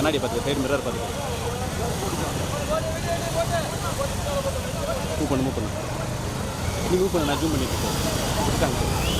கண்ணாடி பார்த்து side mirror பார்த்து மூவ் பண்ணு மூவ் பண்ணு. நீ மூவ் பண்ணு நான் ஜூம் பண்ணிட்டு இருக்கேன்.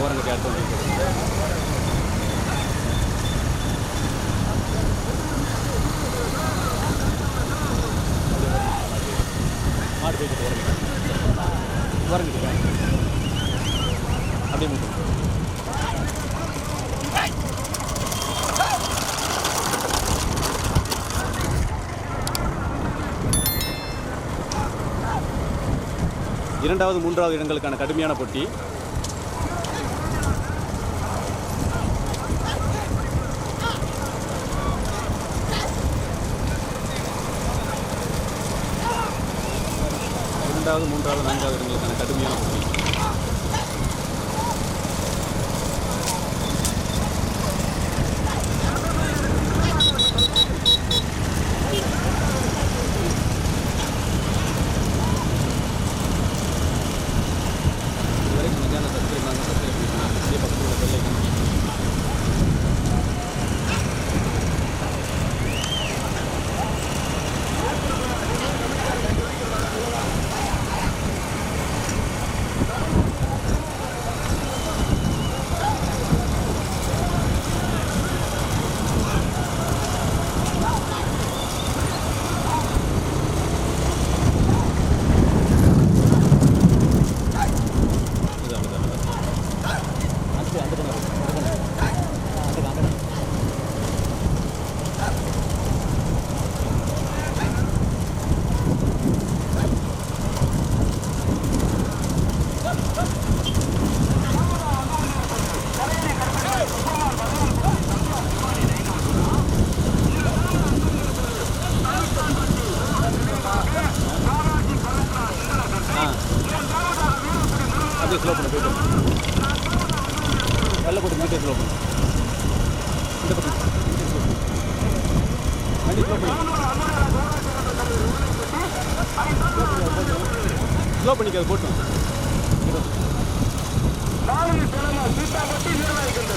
ஓரம் கட்டி அடுத்து மாடு அப்படியே இரண்டாவது மூன்றாவது இடங்களுக்கான கடுமையான போட்டி. இரண்டாவது நான்காவது இடங்களுக்கான கடுமையான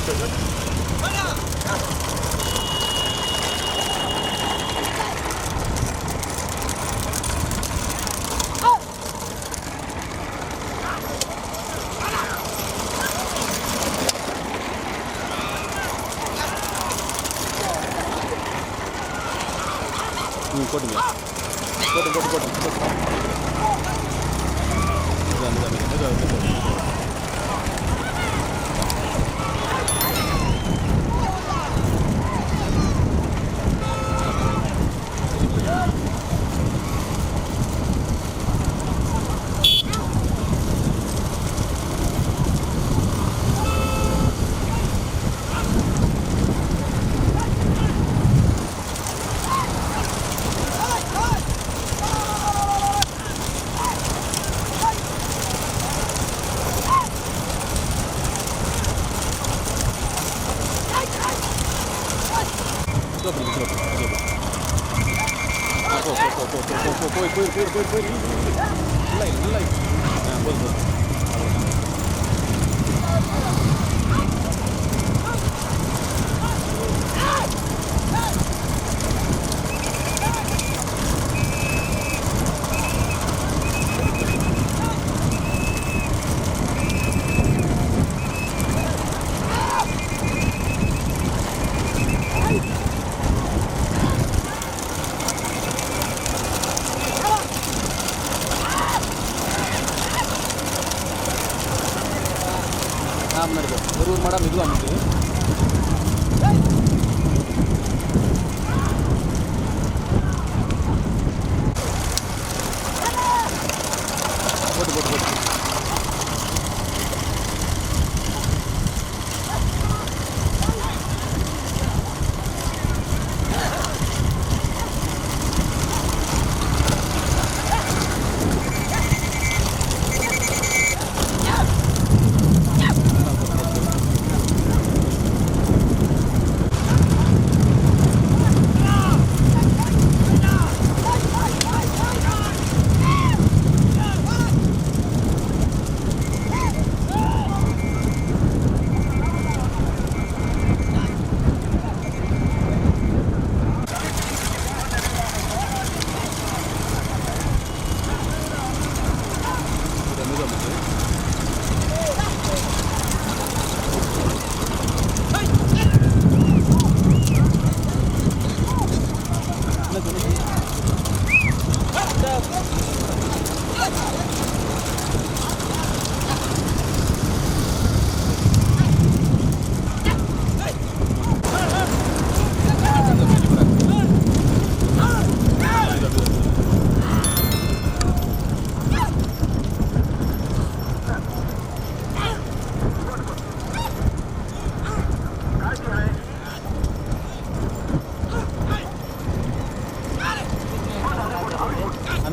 Come on! foi, foi, foi, foi, foi, foi, foi, foi, foi, foi, foi, ஆமாம் இருக்கும். ஒரு ஒரு மாடம் மெதுவாக நிற்குது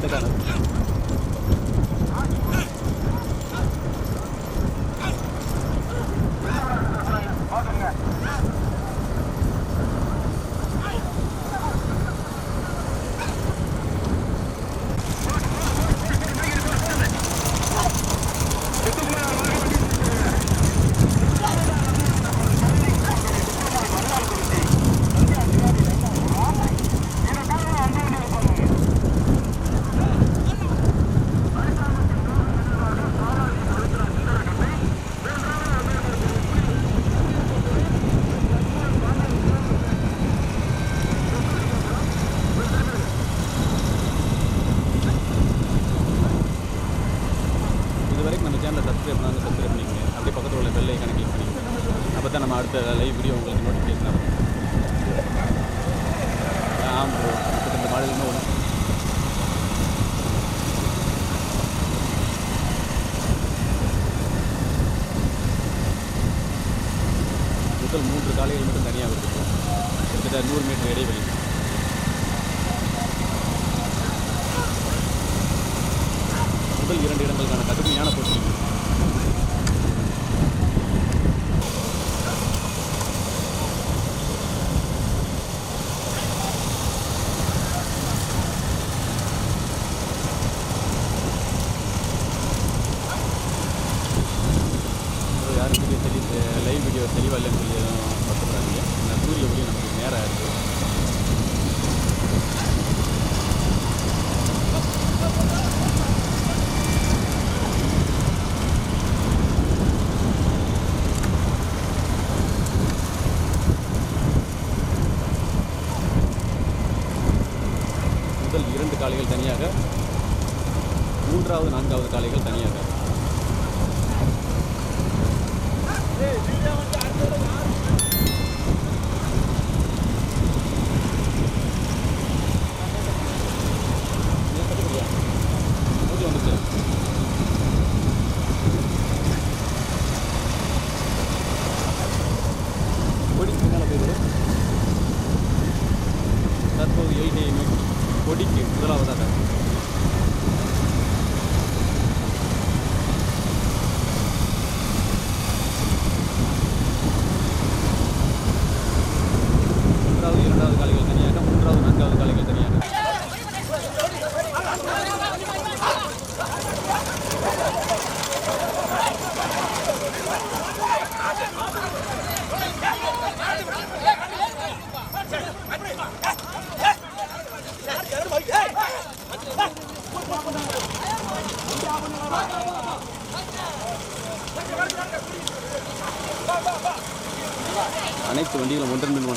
这个人 ஒரு மூன்று காலைகள் மட்டும் தனியாக வருது கிட்டத்தட்ட நூறு மீட்டர் இடைவெளி. முதல் இரண்டு இடங்களுக்கான கடுமையான போட்டி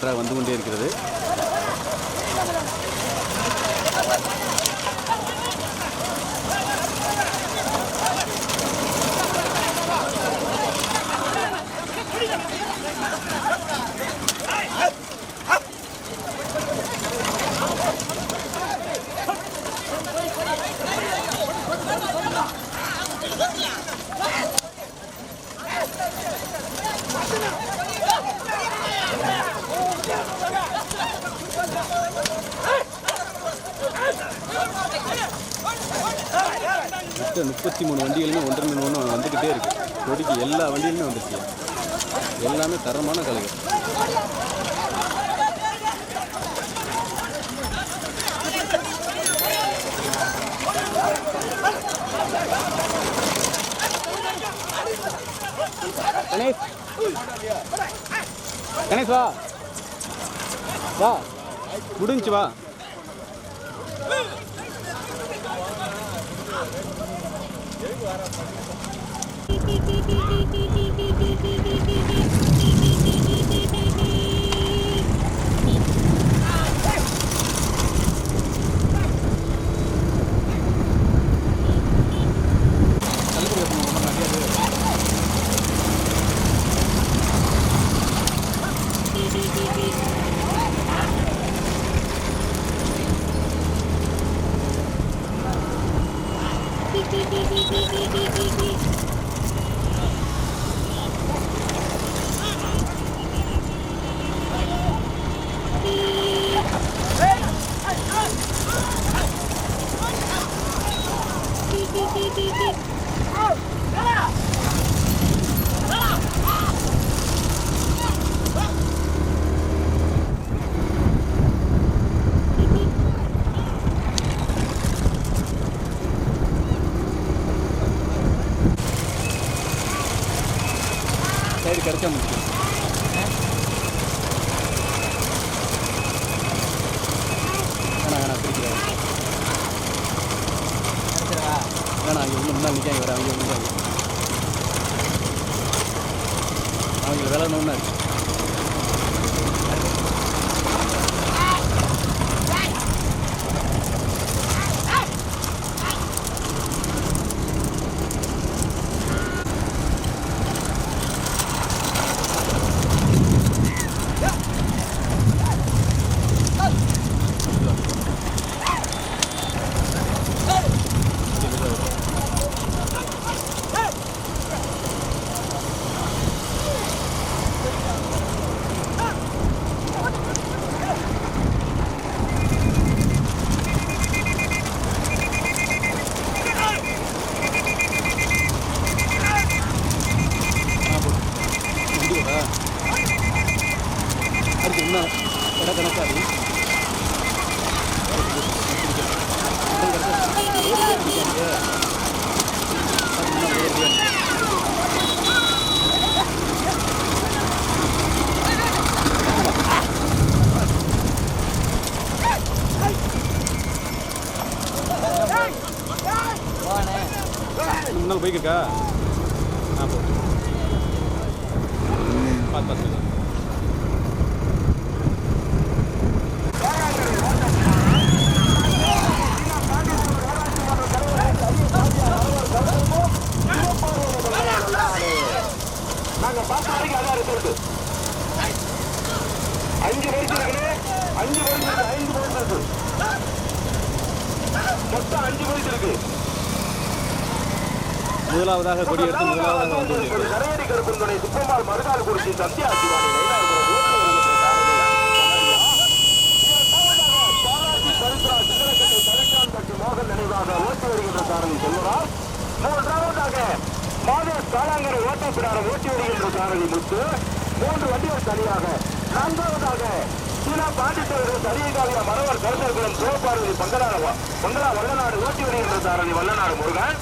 வண்டிகளும் ஒன்றன் இருபத்தி மூணு வண்டிகளுமே ஒன்றரை மணி ஒன்று வந்துக்கிட்டே இருக்கு. கொடிக்கு எல்லா வண்டியிலுமே வந்துருச்சு. எல்லாமே தரமான கலைகள். கணேஷ். கணேஷ் வா. வா. முடிஞ்சு வா. சைடு மருகால் குறிச்சி சத்யா சிவானி மோகன் நினைவாக ஓட்டி வருகின்ற சாரணி செல்வராஜ் மூன்றாவதாக மாதேஷ் காலாங்கரை ஓட்டப்பிடாரம் ஓட்டி வருகின்ற சாரணி முத்து மூன்று வண்டிகள் தனியாக நான்காவதாக சீனா பாண்டித்தேவர்கள் சரியகாலியா மரவர் கருத்தர்குளம் சிவபார்வதி பங்கரா பங்கரா வல்லநாடு ஓட்டி வருகின்ற சாரணி வல்லநாடு முருகன்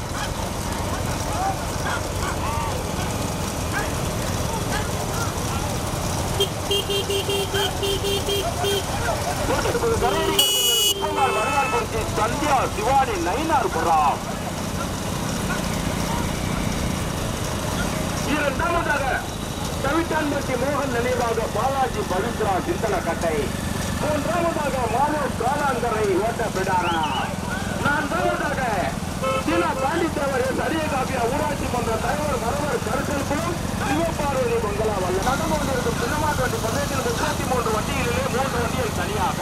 சந்தியா சிவானி நயினார் புறாம் இரண்டாவதாக தவிட்டான்பட்டி மோகன் நினைவாக பாலாஜி பவித்ரா சிந்தன கட்டை மூன்றாவதாக மாலோ காலாங்கரை ஓட்ட பிடாரா நான்காவதாக சீனா பாண்டித்தேவர் எஸ் அரியகாப்பியா ஊராட்சி மன்ற தலைவர் மரவர் கருத்தல் குழு சிவபார்வதி மங்களா வல்ல நடந்து கொண்டிருக்கும் சின்னமாட்டு வண்டி பந்தயத்தில் முப்பத்தி மூன்று வண்டிகளிலே மூன்று வண்டிகள் தனியாக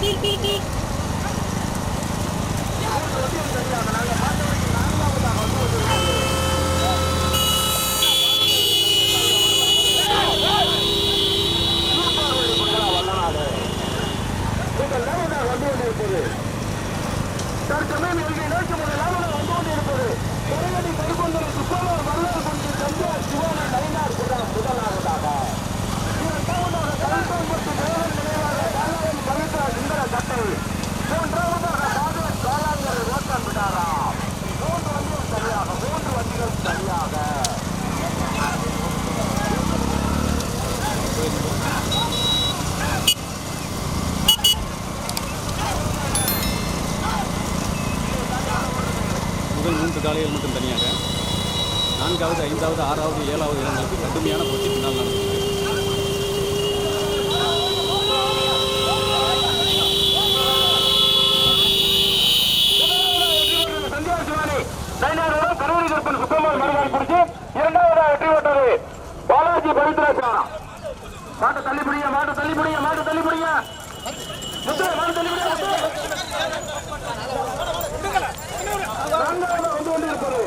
Beep, beep, beep. உங்கள் லாபமாக வந்து கொண்டிருப்பது தற்சமயம் எங்கே நோக்கி முதல் லாபமாக வந்து கொண்டிருப்பது கரையடி கருப்பந்தல் சுப்பலூர் வல்லூர் குஞ்சு தஞ்சார் சிவான நயினார் குடா முதலாவதாக இரண்டாவதாக கல்பம் மற்றும் மேலன் நினைவாக காலாயம் பவித்ரா சுந்தர கட்டை மூன்றாவதாக பாதர் காலாங்கர் ரோட்டம் விடாரா மூன்று வண்டிகள் சரியாக மூன்று வண்டிகள் சரியாக முதல் மூன்று காலைகள் மட்டும் தனியாக நான்காவது ஐந்தாவது ஆறாவது ஏழாவது கடுமையான போட்டி பின்னால் நடந்தது சந்தியாசிவானி நயினாரோட கருவடி கருப்பன் சுத்தமால் மறுநாள் பிடிச்சு இரண்டாவதா வெற்றி பெற்றது. பாலாஜி பவித்ராசா. மாட்டு தள்ளிப்படியா மாட்டு தள்ளிப்படியா மாட்டு தள்ளிப்படியா முத்து வந்து கொண்டிருப்பது.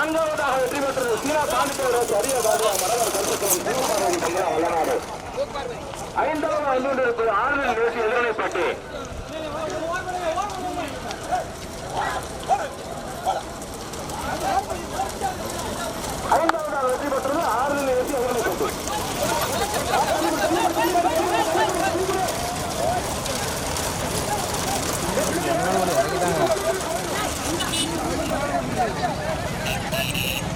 நான்காவதாக வெற்றி பெற்றது சீனா காந்திபுரம் அரிய வல்லநாடு. ஐந்தாவது ஐந்து கொண்டிருப்பது ஆறுதல் நிகழ்ச்சி எதிரணைப்பட்டு ஐந்தாவதாக வெற்றி பெற்றது ஆறுதல் நிகழ்ச்சி எதிரணைப்பட்டு